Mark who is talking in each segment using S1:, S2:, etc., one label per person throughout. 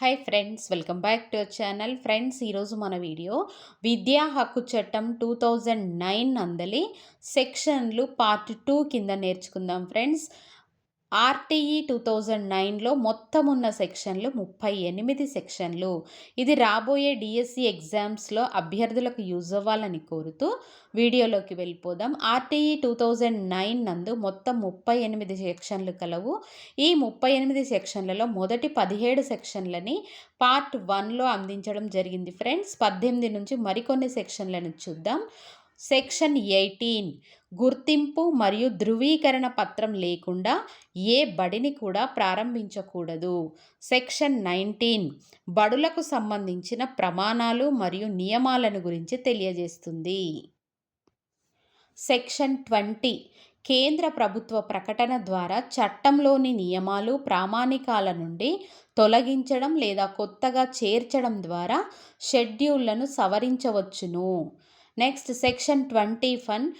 S1: Hi friends welcome back to our channel friends ఈరోజు మన video విద్యా హక్కు చట్టం టూ థౌజండ్ నైన్ అందలి సెక్షన్లు పార్ట్ టూ కింద నేర్చుకుందాం ఫ్రెండ్స్ ఆర్టీఈ టూ థౌజండ్ నైన్లో మొత్తం ఉన్న సెక్షన్లు ముప్పై ఎనిమిది సెక్షన్లు. ఇది రాబోయే డిఎస్సి ఎగ్జామ్స్లో అభ్యర్థులకు యూజ్ అవ్వాలని కోరుతూ వీడియోలోకి వెళ్ళిపోదాం. ఆర్టీఈ టూ థౌజండ్ నైన్ నందు మొత్తం ముప్పై ఎనిమిది సెక్షన్లు కలవు. ఈ ముప్పై ఎనిమిది సెక్షన్లలో మొదటి పదిహేడు సెక్షన్లని పార్ట్ వన్లో అందించడం జరిగింది ఫ్రెండ్స్. పద్దెనిమిది నుంచి మరికొన్ని సెక్షన్లను చూద్దాం. Section eighteen. గుర్తింపు మరియు ధృవీకరణ పత్రం లేకుండా ఏ బడిని కూడా ప్రారంభించకూడదు. Section nineteen. బడులకు సంబంధించిన ప్రమాణాలు మరియు నియమాలను గురించి తెలియజేస్తుంది. Section twenty. కేంద్ర ప్రభుత్వ ప్రకటన ద్వారా చట్టంలోని నియమాలు ప్రామాణికాల నుండి తొలగించడం లేదా కొత్తగా చేర్చడం ద్వారా షెడ్యూళ్ళను సవరించవచ్చును. నెక్స్ట్ సెక్షన్ ట్వంటీ ఫన్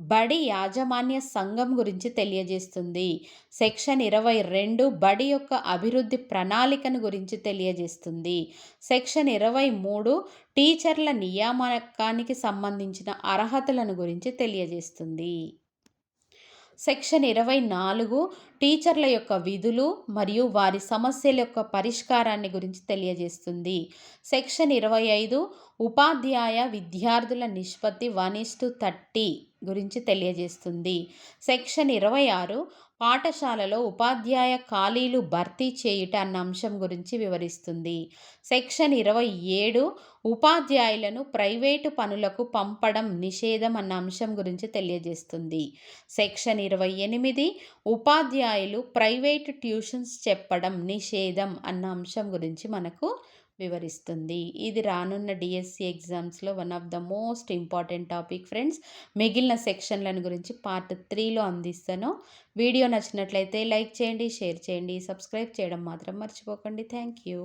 S1: బడి యాజమాన్య సంఘం గురించి తెలియజేస్తుంది. సెక్షన్ ఇరవై రెండు బడి యొక్క అభివృద్ధి ప్రణాళికను గురించి తెలియజేస్తుంది. సెక్షన్ ఇరవై మూడు టీచర్ల నియామకానికి సంబంధించిన అర్హతలను గురించి తెలియజేస్తుంది. సెక్షన్ ఇరవై నాలుగు టీచర్ల యొక్క విధులు మరియు వారి సమస్యల యొక్క పరిష్కారాన్ని గురించి తెలియజేస్తుంది. సెక్షన్ ఇరవై ఐదు ఉపాధ్యాయ విద్యార్థుల నిష్పత్తి వన్ ఇస్టు థర్టీ. గురించి తెలియజేస్తుంది. సెక్షన్ ఇరవై ఆరు పాఠశాలలో ఉపాధ్యాయ ఖాళీలు భర్తీ చేయుట అన్న అంశం గురించి వివరిస్తుంది. సెక్షన్ ఇరవై ఏడు ఉపాధ్యాయులను ప్రైవేటు పనులకు పంపడం నిషేధం అన్న అంశం గురించి తెలియజేస్తుంది. సెక్షన్ ఇరవై ఎనిమిది ఉపాధ్యాయులు ప్రైవేటు ట్యూషన్స్ చెప్పడం నిషేధం అన్న అంశం గురించి మనకు వివరిస్తుంది. ఇది రానున్న డిఎస్సి ఎగ్జామ్స్లో one of the most important topic friends మిగిలిన సెక్షన్లను గురించి పార్ట్ త్రీలో అందిస్తాను. వీడియో నచ్చినట్లయితే లైక్ చేయండి షేర్ చేయండి సబ్స్క్రైబ్ చేయడం మాత్రం మర్చిపోకండి. Thank you